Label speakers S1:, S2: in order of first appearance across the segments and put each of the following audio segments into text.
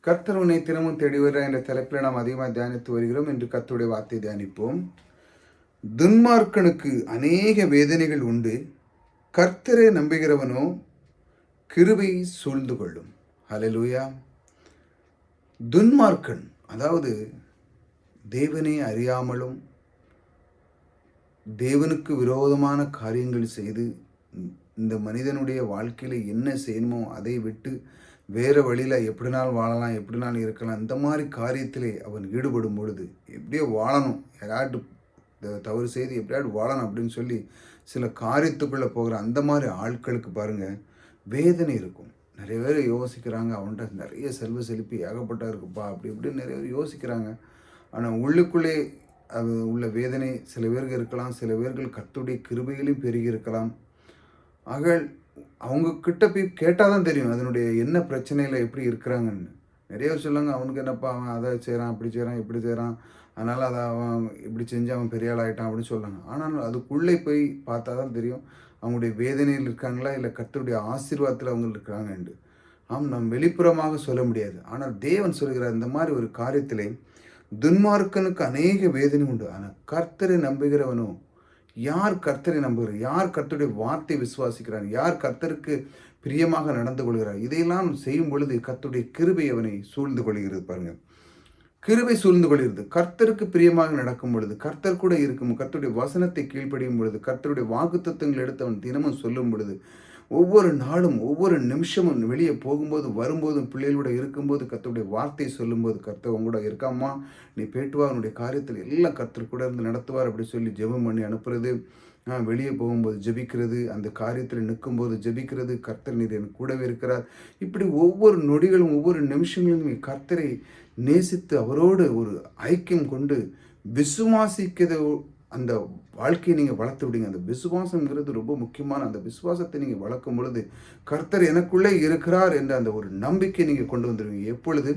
S1: கர்த்தர் உன்னை தினமும் தேடி வருகிறார் என்ற தலைப்பில் நாம் அதிகமாக தியானித்து வருகிறோம். என்று கர்த்தருடைய வார்த்தை தியானிப்போம். துன்மார்க்கனுக்கு அநேக வேதனைகள் உண்டு. கர்த்தரை நம்புகிறவனோ கிருபை சூழ்ந்து கொள்ளும். ஹalleluya துன்மார்க்கன் அதாவது தேவனை அறியாமலும் தேவனுக்கு விரோதமான காரியங்கள் செய்து இந்த மனிதனுடைய வாழ்க்கையில் என்ன செய்யணுமோ அதை விட்டு வேறு வழியில் எப்படினாலும் வாழலாம் எப்படினாலும் இருக்கலாம் இந்த மாதிரி காரியத்திலே அவன் ஈடுபடும் பொழுது எப்படியோ வாழணும். யாராட்டு தவறு செய்து எப்படியாட்டு வாழணும் அப்படின்னு சொல்லி சில காரியத்துக்குள்ளே போகிற அந்த மாதிரி ஆட்களுக்கு பாருங்கள் வேதனை இருக்கும். நிறைய பேர் யோசிக்கிறாங்க அவன்கிட்ட நிறைய செல்வ செழிப்பு ஏகப்பட்டா இருக்குப்பா அப்படி இப்படின்னு நிறைய பேர் யோசிக்கிறாங்க. ஆனால் உள்ளுக்குள்ளே அது உள்ள வேதனை சில பேருக்கு இருக்கலாம் சில பேர்கள் கத்துடைய கிருபைகளையும் பெருகி இருக்கலாம். ஆக அவங்கக்கிட்ட போய் கேட்டால் தான் தெரியும் அதனுடைய என்ன பிரச்சனையில் எப்படி இருக்கிறாங்கன்னு. நிறைய பேர் சொல்லுவாங்க அவனுக்கு என்னப்பா அவன் அதை செய்கிறான் அப்படி செய்கிறான் இப்படி செய்கிறான் அதனால் அதை அவன் இப்படி செஞ்சு அவன் பெரிய ஆள் ஆகிட்டான் அப்படின்னு சொல்லுவாங்க. ஆனால் அதுக்குள்ளே போய் பார்த்தா தான் தெரியும் அவங்களுடைய வேதனையில் இருக்காங்களா இல்லை கர்த்தருடைய ஆசீர்வாதத்தில் அவங்க இருக்கிறாங்கண்டு ஆம் நாம் வெளிப்புறமாக சொல்ல முடியாது. ஆனால் தேவன் சொல்கிறார் இந்த மாதிரி ஒரு காரியத்திலே துன்மார்க்கனுக்கு அநேக வேதனை உண்டு. ஆனால் கர்த்தரை நம்புகிறவனும் யார் கர்த்தரை நம்புகிறார்? யார் கர்த்தருடைய வார்த்தை விசுவாசிக்கிறார்? யார் கர்த்தருக்கு பிரியமாக நடந்து கொள்கிறார்? இதையெல்லாம் செய்யும் பொழுது கர்த்தருடைய கிருபை அவனை சூழ்ந்து கொள்கிறது பாருங்க. கிருபை சூழ்ந்து கொள்கிறது. கர்த்தருக்கு பிரியமாக நடக்கும் பொழுது கர்த்தர் கூட இருக்கும் கர்த்தருடைய வசனத்தை கீழ்ப்படியும் பொழுது கர்த்தருடைய வாக்குத்தத்தங்கள் எடுத்து அவன் தினமும் சொல்லும் பொழுது ஒவ்வொரு நாளும் ஒவ்வொரு நிமிஷமும் வெளியே போகும்போது வரும்போதும் பிள்ளைகளோட இருக்கும்போது கர்த்தருடைய வார்த்தை சொல்லும்போது கர்த்தர் உங்க கூட இருக்காம்மா. நீ பேட்டுவா அவனுடைய காரியத்தில் எல்லாம் கர்த்தர் கூட இருந்து நடத்துவார் அப்படி சொல்லி ஜெபம் பண்ணி அனுப்புறது. வெளியே போகும்போது ஜெபிக்கிறது அந்த காரியத்தில் நிற்கும்போது ஜெபிக்கிறது கர்த்தர் நீர் என் கூடவே இருக்கிறார். இப்படி ஒவ்வொரு நொடிகளும் ஒவ்வொரு நிமிஷங்களும் கர்த்தரை நேசித்து அவரோடு ஒரு ஐக்கியம் கொண்டு விசுவாசிக்கிறது அந்த வாழ்க்கையை நீங்கள் வளர்த்து விடுங்க அந்த விசுவாசங்கிறது ரொம்ப முக்கியமான அந்த விசுவாசத்தை நீங்கள் வளர்க்கும் பொழுது கர்த்தர் எனக்குள்ளே இருக்கிறார் என்ற அந்த ஒரு நம்பிக்கை நீங்கள் கொண்டு வந்துடுவீங்க எப்பொழுது?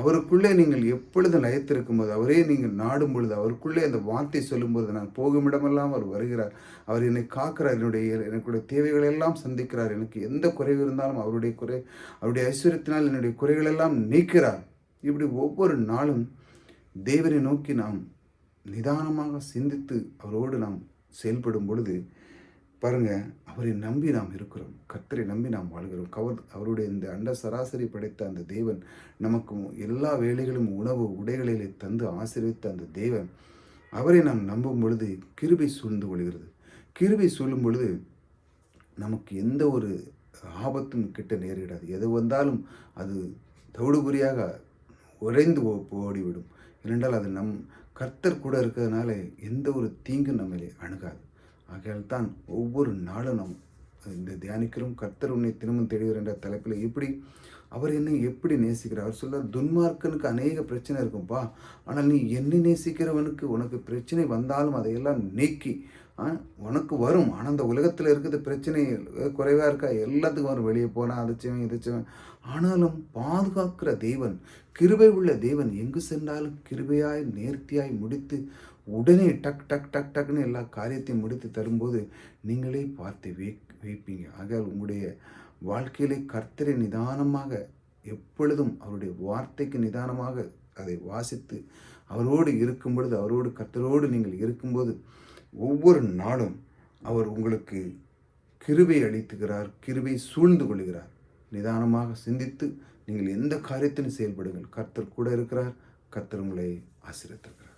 S1: அவருக்குள்ளே நீங்கள் எப்பொழுது லயத்திருக்கும் போது அவரே நீங்கள் நாடும் பொழுது அவருக்குள்ளே அந்த வார்த்தை சொல்லும்போது நான் போகும் இடமெல்லாம் அவர் வருகிறார். அவர் என்னை காக்கிறார். என்னுடைய எனக்குடைய தேவைகளை எல்லாம் சந்திக்கிறார். எனக்கு எந்த குறைவு இருந்தாலும் அவருடைய குறை அவருடைய ஐஸ்வர்யத்தினால் என்னுடைய குறைகளெல்லாம் நீக்கிறார். இப்படி ஒவ்வொரு நாளும் தேவனை நோக்கி நாம் நிதானமாக சிந்தித்து அவரோடு நாம் செயல்படும் பொழுது பாருங்கள் அவரை நம்பி நாம் இருக்கிறோம். கத்தரை நம்பி நாம் வாழ்கிறோம். கவர் அவருடைய இந்த அண்ட சராசரி படைத்த அந்த தேவன் நமக்கு எல்லா வேலைகளும் உணவு உடைகளிலே தந்து ஆசீர்வித்த அந்த தேவன் அவரை நாம் நம்பும் பொழுது கிருபை சூழ்ந்து கொள்கிறது. கிருபை சூழும் பொழுது நமக்கு எந்த ஒரு ஆபத்தும் கிட்ட நேரிடாது. எது வந்தாலும் அது தவிடுபுரியாக உறைந்து ஓடிவிடும் ஏனென்றால் அது நம் கர்த்தர் கூட இருக்கிறதுனால எந்த ஒரு தீங்கும் நம்மளை அணுகாது. ஆகையால் தான் ஒவ்வொரு நாளும் நம் இந்த தியானிக்கிறோம் கர்த்தர் உன்னை தினமும் தேடுகிற என்ற தலைப்பில் எப்படி அவர் என்னை எப்படி நேசிக்கிறார்? அவர் சொல்ல துன்மார்க்கனுக்கு அநேக பிரச்சனை இருக்கும்ப்பா ஆனால் நீ என்னை நேசிக்கிறவனுக்கு உனக்கு பிரச்சனை வந்தாலும் அதையெல்லாம் நீக்கி உனக்கு வரும். ஆனால் அந்த உலகத்தில் இருக்கிற பிரச்சனை குறைவாக இருக்கா? எல்லாத்துக்கும் வரும். வெளியே போனால் அதிச்சவன் இதைச்சவன் ஆனாலும் பாதுகாக்கிற தெய்வன் கிருபை உள்ள தெய்வன் எங்கு சென்றாலும் கிருபையாய் நேர்த்தியாய் முடித்து உடனே டக் டக் டக் டக்னு எல்லா காரியத்தையும் முடித்து தரும்போது நீங்களே பார்த்து வியக் வைப்பீங்க. ஆக உங்களுடைய வாழ்க்கையிலே கர்த்தரை நிதானமாக எப்பொழுதும் அவருடைய வார்த்தைக்கு நிதானமாக அதை வாசித்து அவரோடு இருக்கும் பொழுது அவரோடு கர்த்தரோடு நீங்கள் இருக்கும்போது ஒவ்வொரு நாளும் அவர் உங்களுக்கு கிருவை அளித்துகிறார் கிருவை சூழ்ந்து கொள்கிறார். நிதானமாக சிந்தித்து நீங்கள் எந்த காரியத்திலும் செயல்படுங்கள். கர்த்தர் கூட இருக்கிறார் கர்த்தர் உங்களை ஆசிரியத்திருக்கிறார்